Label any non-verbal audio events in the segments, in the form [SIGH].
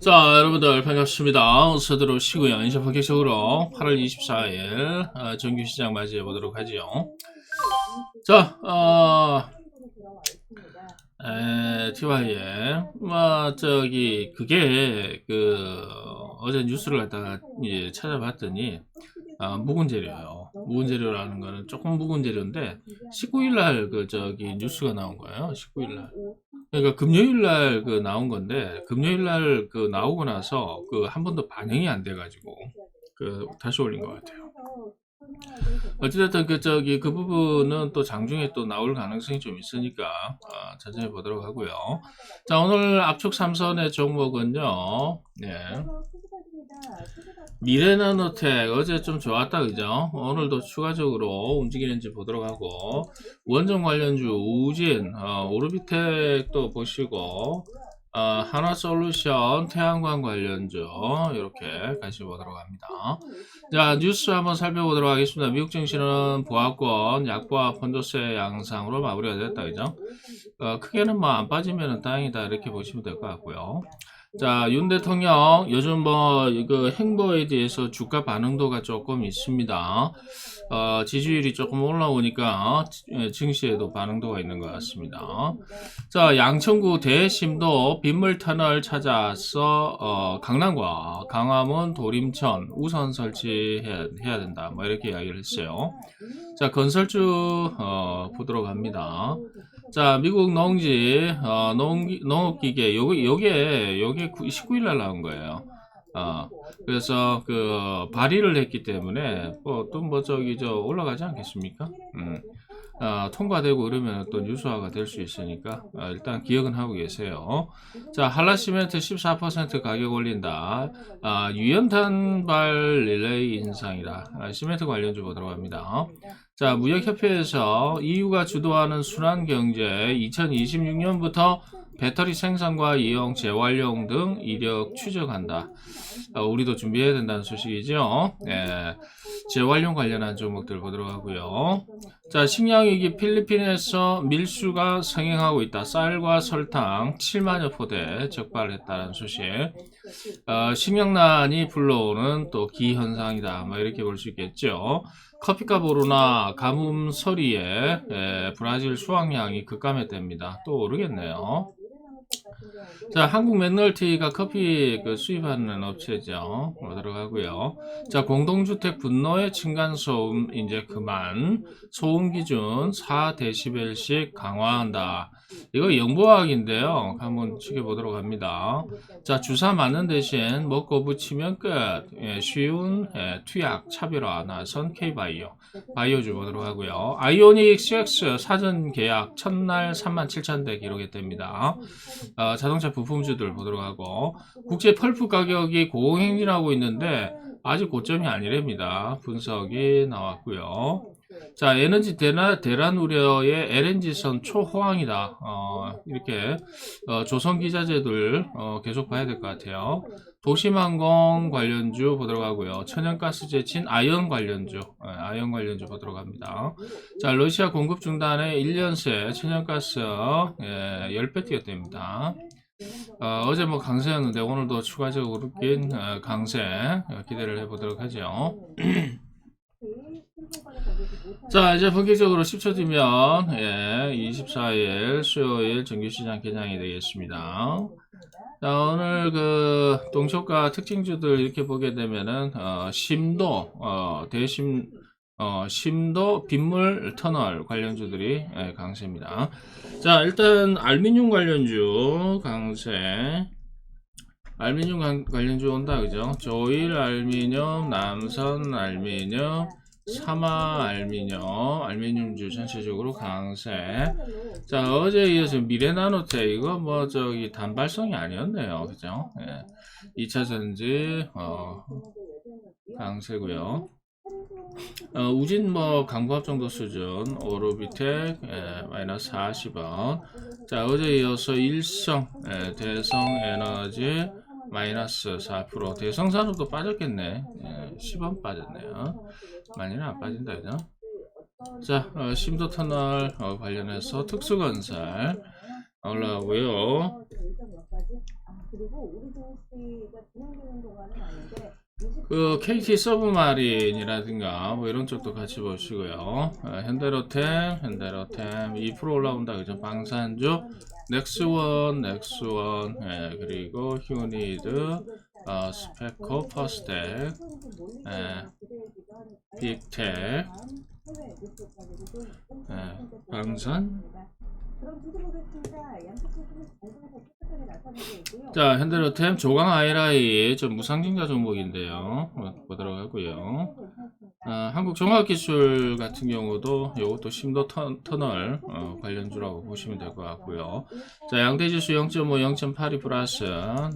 자, 여러분들 반갑습니다. 서두로 시고요. 이제 본격적으로 8월 24일 어, 정규 시장 맞이해 보도록 하지요. 자, 어, 에, TY에, 뭐, 저기, 그게, 그, 어제 뉴스를 갖다가 이제 찾아봤더니, 아, 묵은 재료예요. 묵은 재료라는 거는 조금 묵은 재료인데, 19일 날 그, 저기, 뉴스가 나온 거예요. 19일 날. 그러니까 금요일 날 그 나온 건데, 금요일 날 그 나오고 나서 그 한 번도 반영이 안 돼 가지고, 그, 다시 올린 것 같아요. 어찌됐든 그 저기 그 부분은 또 장중에 또 나올 가능성이 좀 있으니까 아, 천천히 보도록 하고요. 자 오늘 압축 삼선의 종목은요. 네. 미래나노텍 어제 좀 좋았다 그죠? 오늘도 추가적으로 움직이는지 보도록 하고 원전 관련주 우진 어, 오르비텍도 보시고 어, 하나솔루션 태양광 관련주 이렇게 같이 보도록 합니다. 자 뉴스 한번 살펴보도록 하겠습니다. 미국 증시는 보합권 약보합 펀더세 양상으로 마무리가 됐다 그죠? 어, 크게는 뭐 안 빠지면 다행이다 이렇게 보시면 될 것 같고요. 자, 윤 대통령 요즘 뭐그 행보에 대해서 주가 반응도가 조금 있습니다. 어, 지지율이 조금 올라오니까 예, 증시에도 반응도가 있는 것 같습니다. 자, 양천구 대심도 빗물 터널 찾아서 어, 강남과 강화문, 도림천 우선 설치해야 해야 된다. 뭐 이렇게 이야기를 했어요. 자, 건설주 어, 보도록 합니다. 자, 미국 농지, 어, 농, 농업기계, 요게, 요게, 요게 19일 날 나온 거예요. 어, 그래서 그 발의를 했기 때문에 뭐또뭐 저기 저 올라가지 않겠습니까? 음. 어, 통과되고 그러면 또 뉴스화가 될 수 있으니까 어, 일단 기억은 하고 계세요. 자, 한라시멘트 14% 가격 올린다. 아, 유연탄발 릴레이 인상이다. 아, 시멘트 관련주 보도록 합니다. 자, 무역협회에서 EU가 주도하는 순환경제 2026년부터 배터리 생산과 이용, 재활용 등 이력 추적한다. 어, 우리도 준비해야 된다는 소식이죠. 예, 재활용 관련한 종목들 보도록 하고요. 자, 식량위기 필리핀에서 밀수가 성행하고 있다. 쌀과 설탕 7만여 포대 적발했다는 소식. 어, 식량난이 불러오는 또 기현상이다. 뭐 이렇게 볼 수 있겠죠. 커피값 오르나 가뭄 서리에 예, 브라질 수확량이 급감했답니다. 또 오르겠네요. 자, 한국 맥널티가 커피 그 수입하는 업체죠. 어, 들어가고요. 자, 공동주택 분노의 층간 소음 이제 그만. 소음 기준 4데시벨씩 강화한다. 이거 영보학인데요. 한번 치켜보도록 합니다. 자, 주사 맞는 대신 먹고 붙이면 끝. 예, 쉬운 예, 투약 차별화 나선 K바이오. 바이오 주 보도록 하고요. 아이오닉 CX 사전 계약 첫날 37,000대 기록했답니다. 어, 자동차 부품주들 보도록 하고 국제 펄프 가격이 고행진하고 있는데 아직 고점이 아니랍니다. 분석이 나왔고요. 자, 에너지 대란, 대란 우려의 LNG선 초호황이다. 어, 이렇게 어, 조선 기자재들 어, 계속 봐야 될 것 같아요. 도심항공 관련주 보도록 하고요. 천연가스 제친 아연 관련주, 예, 아연 관련주 보도록 합니다. 자, 러시아 공급 중단에 1년 새 천연가스 예, 10배 뛰었답니다. 어, 어제 뭐 강세였는데 오늘도 추가적으로 낀 어, 강세 어, 기대를 해보도록 하죠. [CLEARS THROAT] 자, 이제 본격적으로 10초 뒤면 예, 24일 수요일 정규시장 개장이 되겠습니다. 자, 오늘 그 동초가 특징주들 이렇게 보게 되면은 어, 심도, 어, 대심, 어, 심도, 빗물 터널 관련주들이 예, 강세입니다. 자, 일단 알미늄 관련주 강세. 알미늄 관- 관련주 온다, 그죠? 조일 알미늄, 남선 알미늄, 사마 알미늄, 알미늄주 전체적으로 강세. 자, 어제 이어서 미래나노텍, 이거 뭐, 저기, 단발성이 아니었네요. 그죠? 예. 2차 전지, 어, 강세고요 어, 우진 뭐, 강보합 정도 수준, 오르비텍, 예, 마이너스 40원. 자, 어제 이어서 일성, 예, 대성 에너지, 마이너스 4%. 대성산업도 빠졌겠네. 예, 10원 빠졌네요. 많이는 안 빠진다, 그죠? 자, 어, 심도 터널 어, 관련해서 특수건설. 올라오고요. 그 KT 서브마린이라든가 뭐 이런 쪽도 같이 보시고요. 어, 현대로템, 현대로템 2% 올라온다 그죠? 방산주, 넥스원, 넥스원, 예, 그리고 휴니드, 어, 스페코, 퍼스텍, 예, 빅텍, 예, 방산. 자, 현대로템 조강 아이라이 좀 무상증자 종목인데요. 어, 보도록 하고요. 아, 한국 종합기술 같은 경우도 이것도 심도 터, 터널 어, 관련주라고 보시면 될 것 같고요. 자, 양대지수 0.5, 0.82 플러스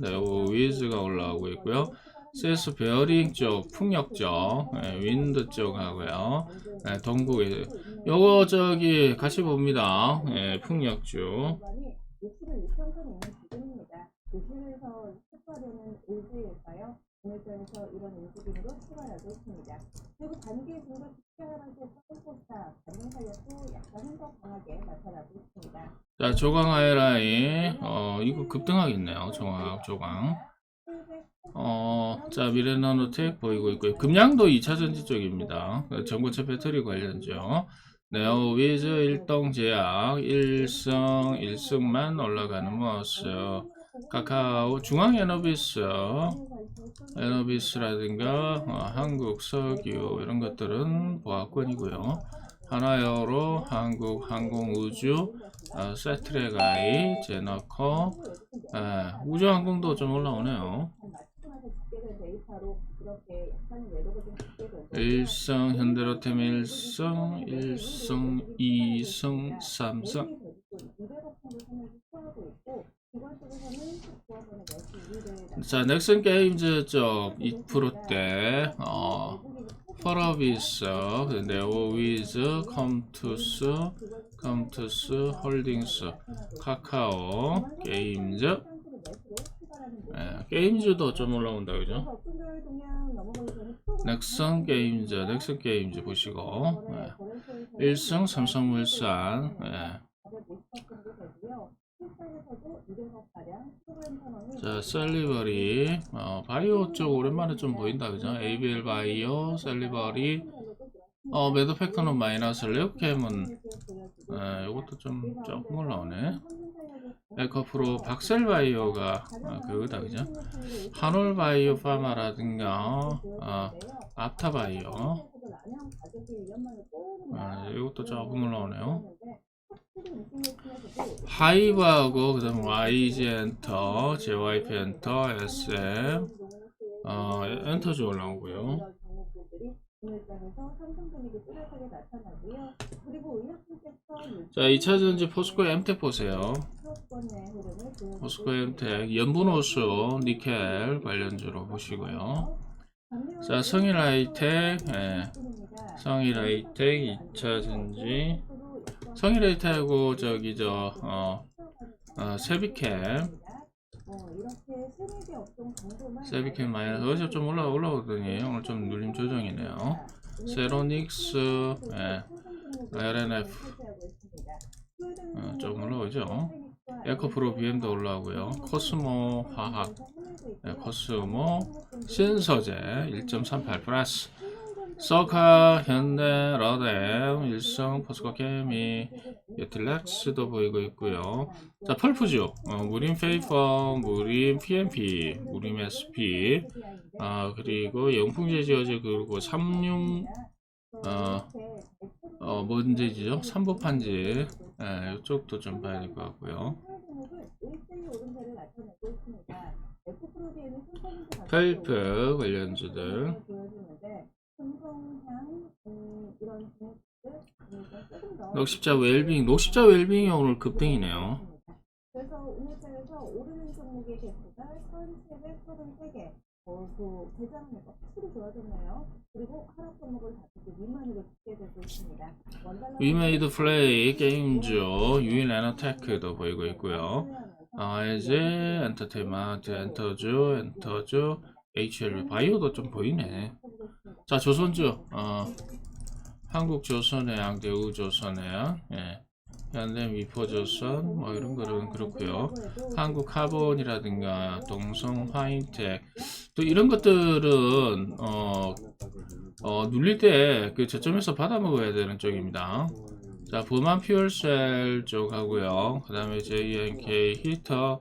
네오 위즈가 올라오고 있고요. 세스 베어링 쪽, 풍력 쪽, 예, 윈드 쪽 하고요. 예, 동국에 요거 저기 같이 봅니다. 예, 풍력주. 도심에서 출발되는 의지일까요? 오늘장에서 이런 움직임으로 출발하고 있습니다. 그리고 단기 중도 직전하면서 포스타 반등 살렸고 약간 흔더 강하게 나타나고 있습니다. 자, 조강 아이라인, 어, 이거 급등하겠네요. 조강, 조강. 어, 자, 미래나노텍 보이고 있고요. 금양도 2차전지 쪽입니다. 그 전고체 배터리 관련죠. 네오위즈 일동제약 1승 1승만 올라가는 모습. 카카오 중앙에너비스, 에너비스라든가 어, 한국석유 이런 것들은 보합권이고요. 하나여로 한국항공우주, 어, 세트레가이, 제너커, 예, 우주항공도 좀 올라오네요. 1승 현대로템 1승 1승 2승 3승 200억 정도 선을 수하고 있고 이번 쪽에 자 넥슨 게임즈 쪽 2%대 어 퍼러비스 네오위즈 컴투스 컴투스 홀딩스 카카오 게임즈 예, 게임즈도 좀 올라온다 그죠 넥슨 게임즈 넥슨 게임즈 보시고 예. 1승 삼성물산 예. 자, 셀리버리, 어, 바이오 쪽 오랜만에 좀 보인다, 그죠? ABL 바이오, 셀리버리, 어, 매도 팩터는 마이너스, 레오캠은, 에, 이것도 좀 조금 올라오네. 에코프로, 박셀 바이오가, 어, 그거다, 그죠? 한올 바이오 파마라든가, 어, 아타 바이오, 어, 이것도 조금 올라오네요. 하이브하고 그다음 YG 엔터, JYP 엔터, SM, 어, 엔터즈 올라오고요. 자, 2차 전지 포스코 엠텍 보세요. 포스코 엠텍, 연분호수, 니켈 관련주로 보시고요. 자, 성일 하이텍, 예, 성일 하이텍 2차 전지, 성일하이텍하고 저기 저, 어, 어, 세비캠, 세비캠 마이너스, 어제 좀 올라, 올라오더니 오늘 좀 눌림 조정이네요. 세로닉스, 예, LNF, 어, 좀 올라오죠. 에코프로 BM도 올라오고요. 코스모 화학, 네, 코스모 신소재 1.38 플러스 서카 현대 러뎀 일성 포스코 케미 유틸렉스도 보이고 있고요. 자 펄프죠. 어, 무림 페이퍼, 무림 PMP, 무림 SP, 아 그리고 영풍제 지어제 그리고 삼룡 어, 어 뭔지죠? 삼보판지 예, 이쪽도 좀 봐야 될 것 같고요. 펠프 관련주들 녹십자 웰빙 녹십자 웰빙이 오늘 급등이네요. 그래서 오늘장에서 오르는 종목의 개수가 1,733개. 어, 그 대장은 확실히 좋아졌네요. 그리고 하락 종목을 다시 미만으로 집계되고 있습니다. 위메이드 플레이 게임주 유인 에너테크도 보이고 있고요. 아이즈 엔터테인먼트 엔터주 엔터주 HLB 바이오도 좀 보이네. 자 조선주 어, 한국 조선해양 대 우 조선해양 예. 현대 미포조선 뭐 이런 거는 그렇고요. 한국 카본이라든가 동성 화인텍 또 이런 것들은 어, 어 눌릴 때 그 저점에서 받아 먹어야 되는 쪽입니다. 자, 부만 퓨얼셀 쪽 하고요. 그 다음에 JNK 히터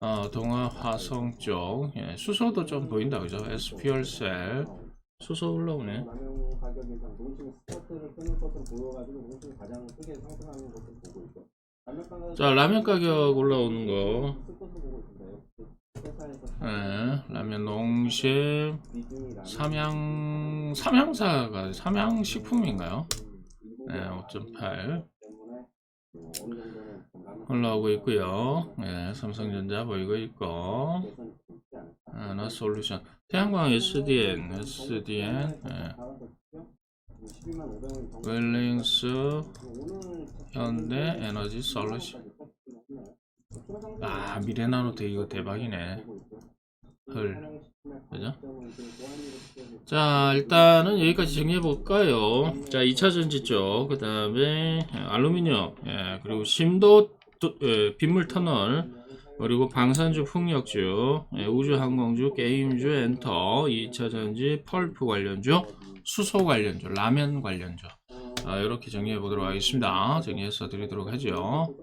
어, 동화 화성 쪽 예, 수소도 좀 보인다 그죠? S 퓨얼셀 수소 올라오네. 자, 라면 가격 올라오는 거. 예, 라면 농심 삼양 삼양사가 삼양 식품인가요? 네, 5.8 때문에 뭐 어느 정도는 좀 라면 올라오고 있고요. 예, 삼성전자 보이고 있고. 않을까. 하나 솔루션 태양광 SDN SDN 예. 12만 500원 정도. 웰링스 현대 에너지 솔루션 아 미래나노텍 이거 대박이네 헐 그죠? 자 일단은 여기까지 정리해 볼까요 자 2차 전지 쪽 그 다음에 알루미늄 예, 그리고 심도 도- 예, 빗물 터널 그리고 방산주 풍력주 예, 우주항공주 게임주 엔터 2차전지 펄프 관련주 수소 관련주 라면 관련주. 아, 이렇게 정리해 보도록 하겠습니다. 정리해서 드리도록 하죠